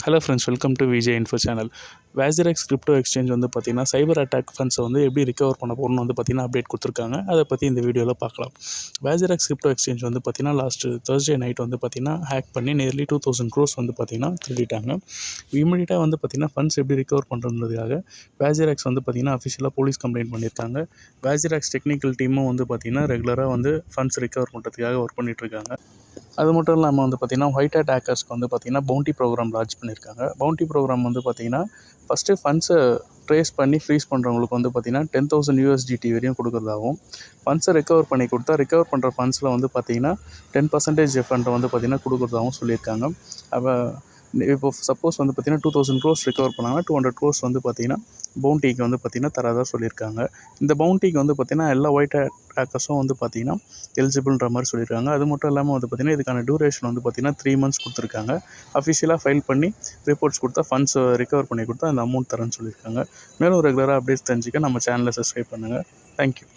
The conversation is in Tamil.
hello friends welcome to Vijay info channel WazirX crypto exchange வந்து பார்த்திங்கன்னா சைபர் அட்டாக் ஃபண்ட்ஸை வந்து எப்படி ரிகவர் பண்ண போகணும்னு வந்து பார்த்திங்கன்னா அப்டேட் கொடுத்துருக்காங்க அதை பற்றி இந்த வீடியோவில் பார்க்கலாம் வேசிரெக்ஸ் கிரிப்டோ எக்ஸ்சேஞ்ச் வந்து பார்த்திங்கன்னா லாஸ்ட்டு தேர்ஸ்டே நைட் வந்து பார்த்திங்கன்னா ஹேக் பண்ணி நியர்லி டூ தௌசண்ட் க்ரோஸ் வந்து பார்த்திங்கன்னா திருடிட்டாங்க இமீடியட்டாக வந்து பார்த்திங்கன்னா ஃபண்ட்ஸ் எப்படி ரிகவர் பண்ணுறதுக்காக வேசிரெக்ஸ் வந்து பார்த்திங்கன்னா அஃபிஷியலாக போலீஸ் கம்ப்ளைண்ட் பண்ணியிருக்காங்க வேசிரெக்ஸ் டெக்னிக்கல் டீமும் வந்து பார்த்திங்கன்னா ரெகுலராக வந்து ஃபண்ட்ஸ் ரிகவர் பண்ணுறதுக்காக ஒர்க் பண்ணிகிட்ருக்காங்க அது மட்டும் இல்லாமல் வந்து பார்த்திங்கன்னா ஒயிட் ஹேட் ஹேக்கர்ஸ்க்கு வந்து பார்த்திங்கன்னா பவுண்டி ப்ரோக்ராம் லான்ச் பண்ணியிருக்காங்க பவுண்டி ப்ரோக்ராம் வந்து பார்த்திங்கன்னா ஃபஸ்ட்டு ஃபண்ட்ஸை ட்ரேஸ் பண்ணி ஃப்ரீஸ் பண்ணுறவங்களுக்கு வந்து பார்த்திங்கன்னா டென் தௌசண்ட் யூஎஸ்டிடி வரையும் கொடுக்குறதாகவும் ஃபண்ட்ஸை ரெக்கவர் பண்ணி கொடுத்தா ரெக்கவர் பண்ணுற ஃபண்ட்ஸில் வந்து பார்த்திங்கன்னா டென் பர்சன்டேஜ் ஃபண்டை வந்து பார்த்திங்கன்னா கொடுக்குறதாகவும் சொல்லியிருக்காங்க. அப்போ இப்போ சப்போஸ் வந்து பார்த்திங்கன்னா டூ தௌசண்ட் க்ரோஸ் ரெக்கவர் பண்ணாங்கன்னா டூ ஹண்ட்ரட் க்ரோஸ் வந்து பார்த்திங்கன்னா பவுண்டிக்கு வந்து பார்த்திங்கன்னா தராதாக சொல்லியிருக்காங்க. இந்த பவுண்டிக்கு வந்து பார்த்திங்கன்னா எல்லா ஒயிட் பேக்கர்ஸும் வந்து பார்த்திங்கன்னா எலிஜிபிள்ன்ற மாதிரி சொல்லியிருக்காங்க. அது மட்டும் இல்லாமல் வந்து பார்த்திங்கன்னா இதுக்கான டியூரேஷன் வந்து பார்த்திங்கன்னா த்ரீ மந்த்ஸ் கொடுத்துருக்காங்க. அஃபிஷியலாக ஃபைல் பண்ணி ரிப்போர்ட்ஸ் கொடுத்தா ஃபண்ட்ஸ் ரிகவர் பண்ணி கொடுத்தா அந்த அமௌண்ட் தரேன்னு சொல்லியிருக்காங்க. மேலும் ரெகுலராக அப்டேட்ஸ் தெரிஞ்சுக்க நம்ம சேனலை சப்ஸ்கிரைப் பண்ணுங்கள் தேங்க்யூ